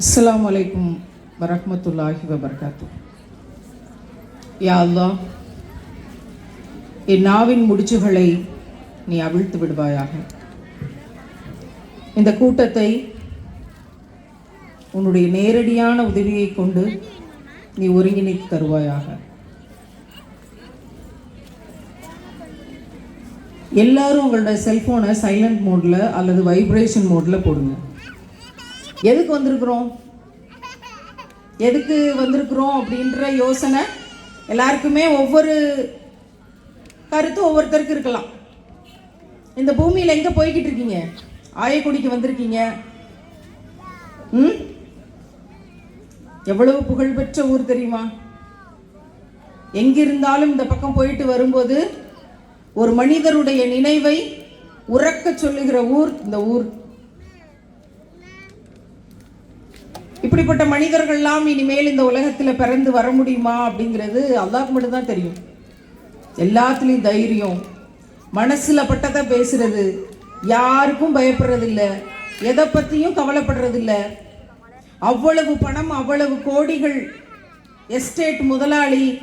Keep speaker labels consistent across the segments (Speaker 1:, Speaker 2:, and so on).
Speaker 1: அஸ்லாம் வலைக்கும் வரமத்துல்லாஹி வபர்காத்து யா என் நாவின் முடிச்சுகளை நீ அவிழ்த்து விடுவாயாக. இந்த கூட்டத்தை உன்னுடைய நேரடியான உதவியை கொண்டு நீ ஒருங்கிணைத்து தருவாயாக. எல்லாரும் உங்களோட செல்ஃபோனை சைலண்ட் மோடில் அல்லது வைப்ரேஷன் மோடில் போடுங்க. எதுக்கு வந்திருக்கிறோம்? எதுக்கு வந்திருக்கிறோம் அப்படின்ற யோசனை எல்லாருக்குமே ஒவ்வொரு கருத்து ஒவ்வொருத்தருக்கு இருக்கலாம். இந்த பூமியில் எங்கே போய்கிட்டு இருக்கீங்க? ஆயக்குடிக்கு வந்திருக்கீங்க. ம்? எவ்வளவு புகழ்பெற்ற ஊர் தெரியுமா? எங்கிருந்தாலும் இந்த பக்கம் போயிட்டு வரும்போது ஒரு மனிதருடைய நினைவை உறக்க சொல்லுகிற ஊர் இந்த ஊர். இப்படிப்பட்ட மனிதர்கள்லாம் இனிமேல் இந்த உலகத்தில் பிறந்து வர முடியுமா அப்படிங்கிறது அல்லாஹ்க்கு மட்டும்தான் தெரியும். எல்லாத்துலேயும் தைரியம். மனசில் பட்டதை பேசுறது. யாருக்கும் பயப்படுறதில்ல. எதை பற்றியும் கவலைப்படுறதில்ல. அவ்வளவு பணம் அவ்வளவு கோடிகள் எஸ்டேட் முதலாளி.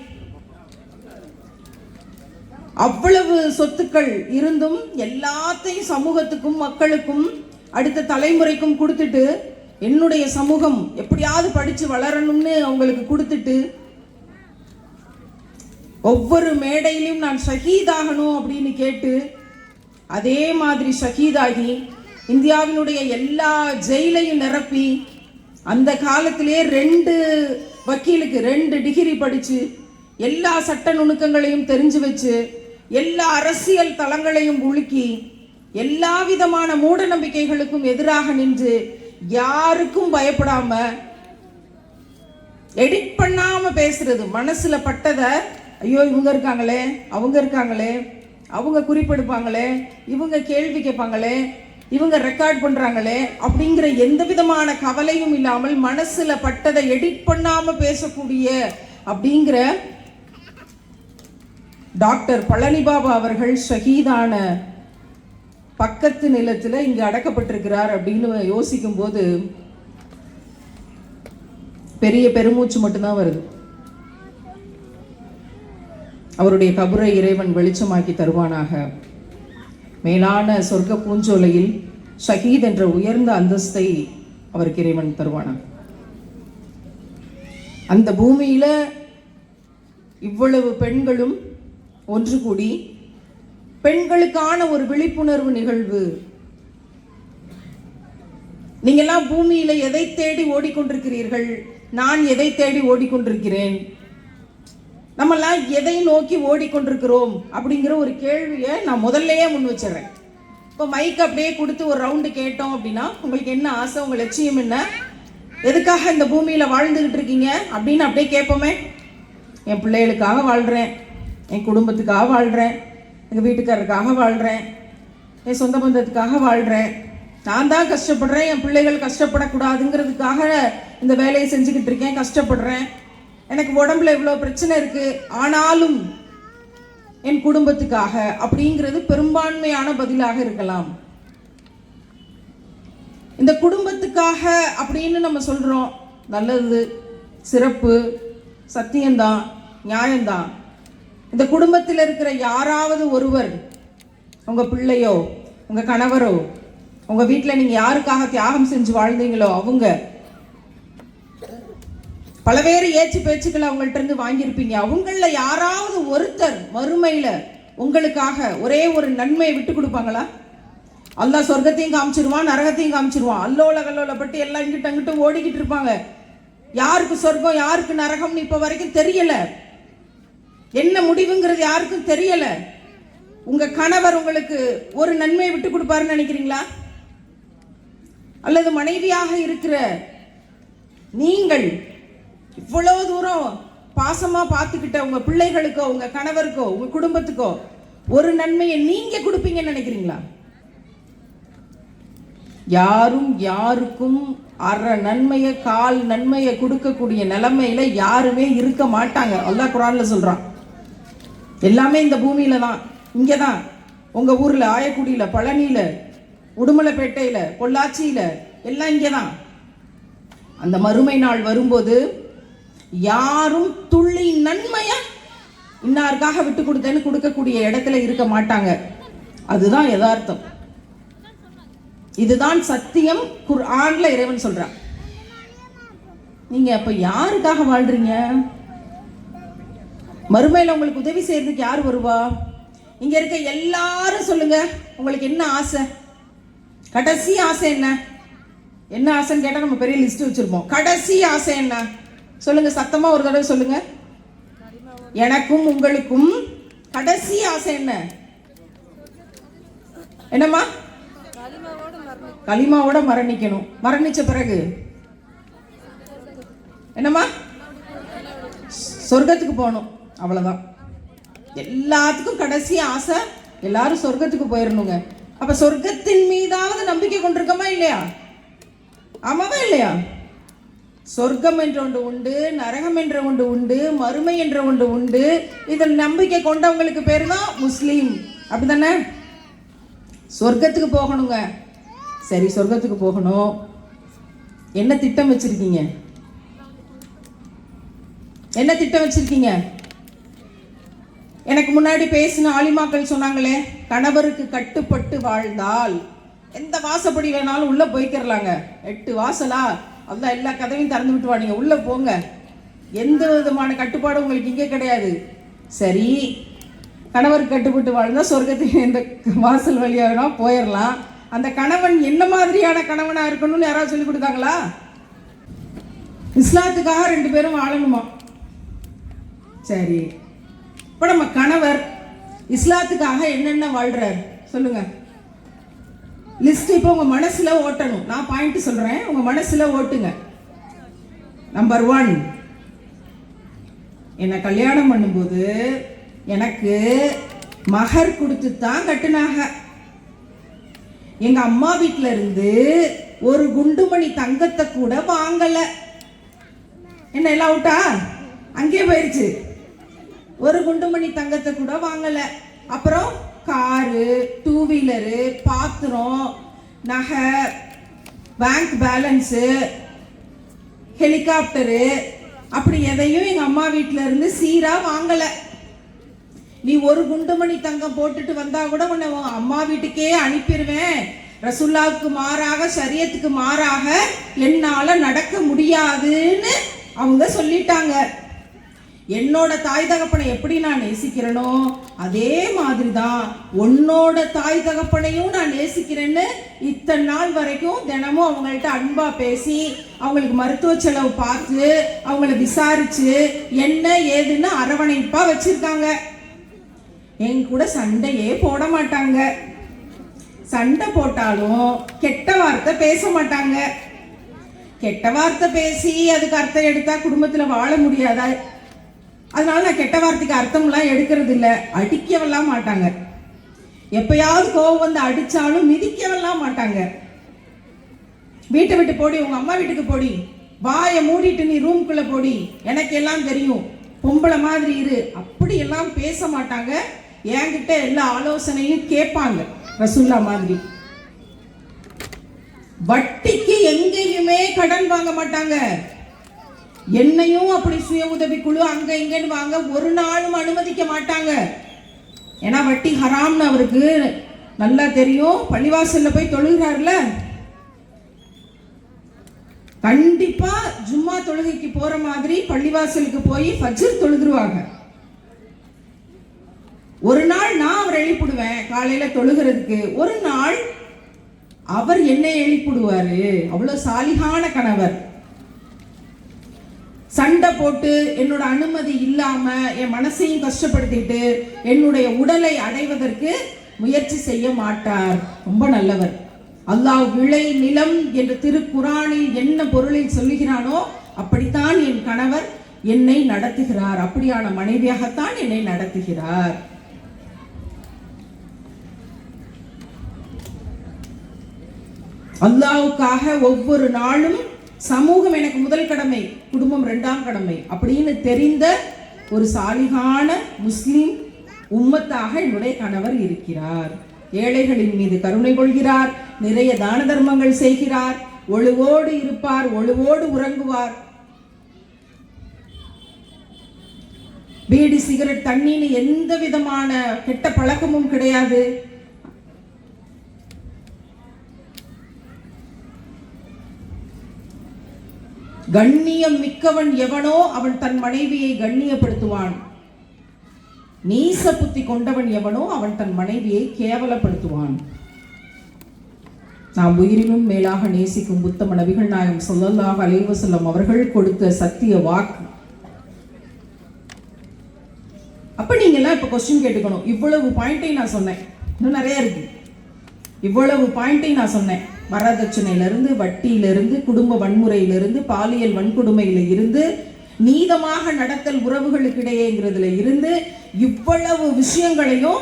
Speaker 1: அவ்வளவு சொத்துக்கள் இருந்தும் எல்லாத்தையும் சமூகத்துக்கும் மக்களுக்கும் அடுத்த தலைமுறைக்கும் கொடுத்துட்டு என்னுடைய சமூகம் எப்படியாவது படிச்சு வளரணும்னு அவங்களுக்கு கொடுத்துட்டு ஒவ்வொரு மேடையிலும் நான் ஷஹீதாகணும் அப்படின்னு கேட்டு அதே மாதிரி ஷஹீதாகி இந்தியாவினுடைய எல்லா ஜெயிலையும் நிரப்பி அந்த காலத்திலே ரெண்டு வக்கீலுக்கு ரெண்டு டிகிரி படிச்சு எல்லா சட்ட நுணுக்கங்களையும் தெரிஞ்சு வச்சு எல்லா அரசியல் தளங்களையும் உலுக்கி எல்லா விதமான மூட நம்பிக்கைகளுக்கும் எதிராக நின்று யாருக்கும் பயப்படாம எடிட் பண்ணாம பேசுறது. மனசுல பட்டதை ஐயோ இவங்க இருக்காங்களே அவங்க இருக்காங்களே அவங்க குறிப்பெடுப்பாங்களே இவங்க கேள்வி கேட்பாங்களே இவங்க ரெக்கார்ட் பண்றாங்களே அப்படிங்கிற எந்த விதமான கவலையும் இல்லாமல் மனசுல பட்டதை எடிட் பண்ணாம பேசக்கூடிய அப்படிங்கிற டாக்டர் பழனிபாபா அவர்கள் ஷஹீதான பக்கத்து நிலத்தில் இங்கே அடக்கப்பட்டிருக்கிறார் அப்படின்னு யோசிக்கும் போது பெரிய பெருமூச்சு மட்டும்தான் வருது. அவருடைய கபுரை இறைவன் வெளிச்சமாக்கி தருவானாக. மேலான சொர்க்க பூஞ்சோலையில் ஷஹீத் என்ற உயர்ந்த அந்தஸ்தை அவருக்கு இறைவன் தருவானாக. அந்த பூமியில இவ்வளவு பெண்களும் ஒன்று கூடி பெண்களுக்கான ஒரு விழிப்புணர்வு நிகழ்வு. நீங்கெல்லாம் பூமியில எதை தேடி ஓடிக்கொண்டிருக்கிறீர்கள்? நான் எதை தேடி ஓடிக்கொண்டிருக்கிறேன்? நம்மெல்லாம் எதை நோக்கி ஓடிக்கொண்டிருக்கிறோம்? அப்படிங்கிற ஒரு கேள்வியை நான் முதல்லயே முன் வச்சிடுறேன். இப்போ மைக் அப்படியே கொடுத்து ஒரு ரவுண்டு கேட்டோம் அப்படின்னா உங்களுக்கு என்ன ஆசை உங்கள் லட்சியம் என்ன? எதுக்காக இந்த பூமியில வாழ்ந்துகிட்டு இருக்கீங்க? அப்படின்னு அப்படியே கேட்போமே. என் பிள்ளைகளுக்காக வாழ்கிறேன் என் குடும்பத்துக்காக வாழ்கிறேன் எங்கள் வீட்டுக்காரருக்காக வாழ்கிறேன் என் சொந்த பந்தத்துக்காக வாழ்கிறேன் நான் தான் கஷ்டப்படுறேன். என் பிள்ளைகள் கஷ்டப்படக்கூடாதுங்கிறதுக்காக இந்த வேலையை செஞ்சுக்கிட்டு இருக்கேன். கஷ்டப்படுறேன். எனக்கு உடம்புல இவ்வளோ பிரச்சனை இருக்குது ஆனாலும் என் குடும்பத்துக்காக அப்படிங்கிறது பெரும்பான்மையான பதிலாக இருக்கலாம். இந்த குடும்பத்துக்காக அப்படின்னு நம்ம சொல்கிறோம் நல்லது சிறப்பு சத்தியம்தான் நியாயம்தான். இந்த குடும்பத்தில் இருக்கிற யாராவது ஒருவர் உங்கள் பிள்ளையோ உங்கள் கணவரோ உங்கள் வீட்டில் நீங்கள் யாருக்காக தியாகம் செஞ்சு வாழ்ந்தீங்களோ அவங்க பலவேறு ஏச்சு பேச்சுக்களை அவங்கள்ட்ட இருந்து வாங்கியிருப்பீங்க. அவங்களில் யாராவது ஒருத்தர் மறுமையில் உங்களுக்காக ஒரே ஒரு நன்மையை விட்டு கொடுப்பாங்களா? அல்லா சொர்க்கத்தையும் காமிச்சிருவான் நரகத்தையும் காமிச்சிருவான். அல்லோல கல்லோலப்பட்டு எல்லாம் இங்கிட்ட அங்கிட்டும் ஓடிக்கிட்டு இருப்பாங்க. யாருக்கு சொர்க்கம் யாருக்கு நரகம்னு இப்போ வரைக்கும் தெரியலை. என்ன முடிவுங்கிறது யாருக்கும் தெரியல. உங்க கணவர் உங்களுக்கு ஒரு நன்மையை விட்டு கொடுப்பாருன்னு நினைக்கிறீங்களா? அல்லது மனைவியாக இருக்கிற நீங்கள் இவ்வளவு தூரம் பாசமா பார்த்துக்கிட்ட உங்க பிள்ளைகளுக்கோ உங்க கணவருக்கோ உங்க குடும்பத்துக்கோ ஒரு நன்மையை நீங்க கொடுப்பீங்கன்னு நினைக்கிறீங்களா? யாரும் யாருக்கும் அரை நன்மையை கால் நன்மையை கொடுக்கக்கூடிய நிலைமையில யாருமே இருக்க மாட்டாங்க. அல்லா குரான்ல சொல்றான். எல்லாமே இந்த பூமியில தான். இங்கே தான். உங்கள் ஊரில் ஆயக்குடியில் பழனியில் உடுமலைப்பேட்டையில் பொள்ளாச்சியில் எல்லாம் இங்கே தான். அந்த மறுமை நாள் வரும்போது யாரும் துள்ளி நன்மையா இன்னாருக்காக விட்டு கொடுத்தேன்னு கொடுக்கக்கூடிய இடத்துல இருக்க மாட்டாங்க. அதுதான் யதார்த்தம். இதுதான் சத்தியம். குர் ஆன்ல இறைவன் சொல்றான். நீங்க அப்ப யாருக்காக வாழ்றீங்க? மறுமையில் உங்களுக்கு உதவி செய்யறதுக்கு யார் வருவா? இங்க இருக்க எல்லாரும் சொல்லுங்க. உங்களுக்கு என்ன ஆசை? கடைசி ஆசை என்ன? என்ன ஆசைன்னு கேட்டால் நம்ம பெரிய லிஸ்ட் வச்சிருப்போம். கடைசி ஆசை என்ன? சொல்லுங்க சத்தமா ஒரு தடவை சொல்லுங்க. எனக்கும் உங்களுக்கும் கடைசி ஆசை என்ன? என்னம்மா? களிமாவோட மரணிக்கணும். மரணிச்ச பிறகு. என்னம்மா? சொர்க்கத்துக்கு போகணும். அவ்வளோதான் எல்லாத்துக்கும் கடைசி ஆசை எல்லாரும் சொர்க்கத்துக்கு போயிடணுங்க அப்போ சொர்க்கத்தின் மீதாவது நம்பிக்கை கொண்டிருக்கோமா இல்லையா? ஆமாவா இல்லையா? சொர்க்கம் என்ற ஒன்று உண்டு நரகம் என்ற ஒன்று உண்டு மறுமை என்ற ஒன்று உண்டு. இதில் நம்பிக்கை கொண்டவங்களுக்கு பேர் தான் முஸ்லீம். அப்படிதானே சொர்க்கத்துக்கு போகணுங்க. சரி சொர்க்கத்துக்கு போகணும். என்ன திட்டம் வச்சிருக்கீங்க? என்ன திட்டம் வச்சிருக்கீங்க? எனக்கு முன்னாடி பேசின ஆலிமாக்கள் சொன்னாங்களே கணவருக்கு கட்டுப்பட்டு வாழ்ந்தால் எந்த வாசப்படி வேணாலும் உள்ள போய்க்கிறலாங்க. எட்டு வாசலா? அதான் எல்லா கதவையும் திறந்து விட்டு நீங்க உள்ள போங்க. எந்த விதமான கட்டுப்பாடும் உங்களுக்கு இங்கே கிடையாது. சரி கணவருக்கு கட்டுப்பட்டு வாழ்ந்தால் சொர்க்கத்துக்கு எந்த வாசல் வழியாக வேணா போயிடலாம் அந்த கணவன் என்ன மாதிரியான கணவனாக இருக்கணும்னு யாராவது சொல்லி கொடுத்தாங்களா? இஸ்லாத்துக்காக ரெண்டு பேரும் வாழணுமா? சரி. இப்போ நம்ம கணவர் இஸ்லாத்துக்காக என்னென்ன வாழ்கிறார் சொல்லுங்க. லிஸ்ட் இப்போ உங்கள் மனசில் ஓட்டணும். நான் பாயிண்ட் சொல்கிறேன் உங்கள் மனசில் ஓட்டுங்க. நம்பர் ஒன் என்னை கல்யாணம் பண்ணும்போது எனக்கு மகர் கொடுத்து தான் கட்டினாங்க. எங்கள் அம்மா வீட்டில் இருந்து ஒரு குண்டுமணி தங்கத்தை கூட வாங்கலை. என்ன எல்லாம் அவுட்டா அங்கேயே போயிடுச்சு ஒரு குண்டுமணி தங்கத்தை கூட வாங்கல. அப்புறம் காரு டூ வீலரு பாத்திரம் நகை பேங்க் பேலன்ஸு ஹெலிகாப்டரு அப்படி எதையும் எங்க அம்மா வீட்டில் இருந்து சீரா வாங்கல. நீ ஒரு குண்டுமணி தங்கம் போட்டுட்டு வந்தா கூட உன்னை உன் அம்மா வீட்டுக்கே அனுப்பிடுவேன் ரசுல்லாவுக்கு மாறாக சரியத்துக்கு மாறாக என்னால நடக்க முடியாதுன்னு அவங்க சொல்லிட்டாங்க. என்னோட தாய் தகப்பனை எப்படி நான் நேசிக்கிறேனோ அதே மாதிரி தான் உன்னோட தாய் தகப்பனையும் நான் நேசிக்கிறேன்னு இத்தனை நாள் வரைக்கும் தினமும் அவங்கள்ட்ட அன்பாக பேசி அவங்களுக்கு மருத்துவ செலவு பார்த்து அவங்கள விசாரித்து என்ன ஏதுன்னு அரவணைப்பாக வச்சுருக்காங்க. என் கூட சண்டையே போட மாட்டாங்க. சண்டை போட்டாலும் கெட்ட வார்த்தை பேச மாட்டாங்க. கெட்ட வார்த்தை பேசி அதுக்கு அர்த்தம் எடுத்தா குடும்பத்தில் வாழ முடியாதா? அதனால நான் கெட்ட வார்த்தைக்கு அர்த்தம்லாம் எடுக்கிறது இல்லை அடிக்கவெல்லாம் மாட்டாங்க. எப்பயாவது கோவம் வந்து அடித்தாலும் மிதிக்கவெல்லாம் மாட்டாங்க. வீட்டை விட்டு போடி உங்கள் அம்மா வீட்டுக்கு போடி. வாயை மூடிட்டு நீ ரூம்குள்ளே போடி. எனக்கு எல்லாம் தெரியும். பொம்பளை மாதிரி இரு. அப்படி எல்லாம் பேச மாட்டாங்க. என்கிட்ட எல்லா ஆலோசனையும் கேட்பாங்க. ரசுல்லா மாதிரி. வட்டிக்கு எங்கேயுமே கடன் வாங்க மாட்டாங்க. என்னையும் அப்படி சுய உதவி குழு அங்க இங்கன்னு வாங்க ஒரு நாளும் அனுமதிக்க மாட்டாங்க. ஏன்னா வட்டி ஹராம்னு அவருக்கு நல்லா தெரியும். பள்ளிவாசல்ல போய் தொழுகிறார்ல? கண்டிப்பா ஜும்மா தொழுகைக்கு போற மாதிரி பள்ளிவாசலுக்கு போய் ஃபஜ்ர் தொழுதுருவாங்க. ஒரு நாள் நான் அவர் எழுப்பிடுவேன் காலையில தொழுகிறதுக்கு. ஒரு நாள் அவர் என்னை எழுப்பிடுவாரு. அவ்வளவு சாலிகான கணவர். சண்டை போட்டு என்னோட அனுமதி இல்லாம என் மனசையும் கஷ்டப்படுத்திட்டு என்னுடைய உடலை அடைவதற்கு முயற்சி செய்ய மாட்டார். ரொம்ப நல்லவர். அல்லாஹ் விளை நிலம் என்று திருக்குறானில் என்ன பொருளில் சொல்லுகிறானோ அப்படித்தான் என் கணவர் என்னை நடத்துகிறார். அப்படியான மனைவியாகத்தான் என்னை நடத்துகிறார். அல்லாவுக்காக ஒவ்வொரு நாளும் சமூகம் எனக்கு முதல் கடமை குடும்பம் ரெண்டாம் கடமை அப்படின்னு தெரிந்த ஒரு சாலிகான முஸ்லீம் உம்மத்தாக என்னுடைய கணவர் இருக்கிறார். ஏழைகளின் மீது கருணை கொள்கிறார் நிறைய தான தர்மங்கள் செய்கிறார் ஒழுவோடு இருப்பார் ஒழுவோடு உறங்குவார். பீடி சிகரெட் தண்ணின்னு எந்த விதமான கெட்ட பழக்கமும் கிடையாது. கண்ணியம் மிக்கவன் எவனோ அவன் தன் மனைவியை கண்ணியப்படுத்துவான். நீச புத்தி கொண்டவன் எவனோ அவன் தன் மனைவியை கேவலப்படுத்துவான். நாம் உயிரினும் மேலாக நேசிக்கும் புத்த புத்தம நாயம் சொல்லல்லாக அலைவு செல்லும் அவர்கள் கொடுத்த சத்திய வாக்கு. அப்ப நீங்க எல்லாம் இப்ப கொஸ்டின் கேட்டுக்கணும். இவ்வளவு பாயிண்டை நான் சொன்னேன். இன்னும் நிறைய இருக்கு. இவ்வளவு பாயிண்டை நான் சொன்னேன். வரதட்சணையிலிருந்து வட்டியிலிருந்து குடும்ப வன்முறையிலிருந்து பாலியல் வன்கொடுமையில இருந்து நீதமாக நடத்தல் உறவுகளுக்கிடையேங்கிறதுல இருந்து இவ்வளவு விஷயங்களையும்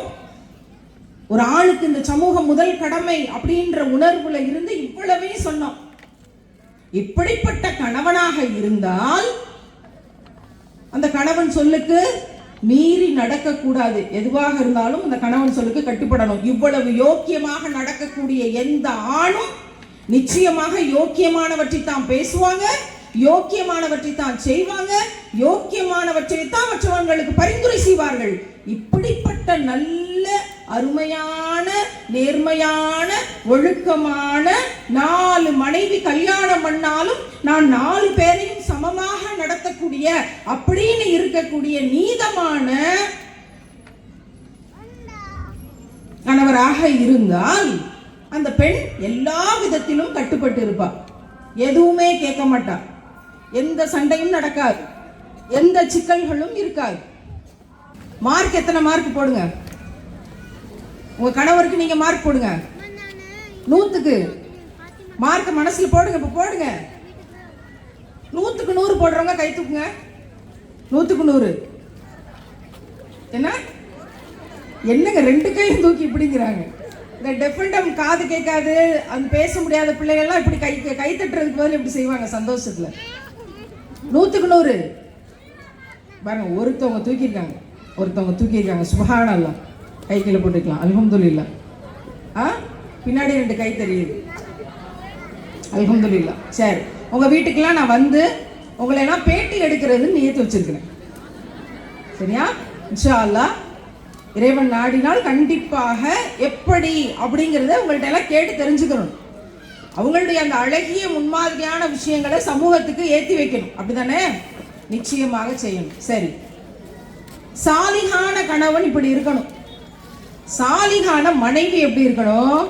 Speaker 1: ஒரு ஆளுக்கு இந்த சமூகம் முதல் கடமை அப்படின்ற உணர்வுல இருந்து இவ்வளவே சொன்னோம். இப்படிப்பட்ட கணவனாக இருந்தால் அந்த கணவன் சொல்லுக்கு மீறி நடக்கக்கூடாது. எதுவாக இருந்தாலும் அந்த கணவன் சொல்லுக்கு கட்டுப்படணும். இவ்வளவு யோக்கியமாக நடக்கக்கூடிய எந்த ஆணும் நிச்சயமாக யோக்கியமானவற்றை தான் பேசுவாங்க. யோக்கியமானவற்றை தான் செய்வாங்க. யோக்கியமானவற்றை தான் மற்றவங்களுக்கு பரிந்துரை செய்வார்கள். இப்படிப்பட்ட நல்ல அருமையான நேர்மையான ஒழுக்கமான நாலு மனைவி கல்யாணம் பண்ணாலும் நான் நாலு பேரையும் சமமாக நடத்தக்கூடிய அப்படின்னு இருக்கக்கூடிய நீதமான கணவராக இருந்தால் அந்த பெண் எல்லா விதத்திலும் கட்டுப்பட்டு இருப்பா. எதுவுமே கேட்க மாட்டா. எந்த சண்டையும் நடக்காது. எந்த சிக்கல்களும் இருக்காது. மார்க் எத்தனை மார்க் போடுங்க? உங்க கணவருக்கு நீங்க மார்க் போடுங்க. நூத்துக்கு மார்க் மனசுல போடுங்க இப்ப போடுங்க. நூத்துக்கு நூறு போடுறவங்க கை தூக்குங்க. நூத்துக்கு நூறு. என்ன? என்னங்க ரெண்டு கையும் தூக்கி இப்படிங்கிறாங்க. இந்த டெஃபண்டம் காது கேட்காது அந்த பேச முடியாத பிள்ளைகள்லாம் இப்படி கை கை தட்டுறதுக்கு பதில் இப்படி செய்வாங்க சந்தோஷத்துல. நூத்துக்கு நூறு. பாருங்க ஒருத்தவங்க தூக்கியிருக்காங்க. ஒருத்தவங்க தூக்கியிருக்காங்க. எல்லாம் கை கீழே போட்டுக்கலாம். அல்ஹம்துலில்லா ஆ? பின்னாடி ரெண்டு கை தெரியுது. அல்ஹம்துலில்லா சரி. உங்கள் வீட்டுக்கெல்லாம் நான் வந்து உங்களை எல்லாம் பேட்டி எடுக்கிறதுன்னு நியத்து வச்சிருக்கிறேன். சரியா? இன்ஷா அல்லா இறைவன் நாடினால் கண்டிப்பாக எப்படி அப்படிங்கிறத உங்கள்ட்ட எல்லாம் கேட்டு தெரிஞ்சுக்கணும். அவங்களுடைய அந்த அழகிய முன்மாதிரியான விஷயங்களை சமூகத்துக்கு ஏற்றி வைக்கணும். அப்படிதானே நிச்சயமாக செய்யணும். சரி. சாலிகான கணவன் இப்படி இருக்கணும். சாலிகான மனைவி எப்படி இருக்கணும்?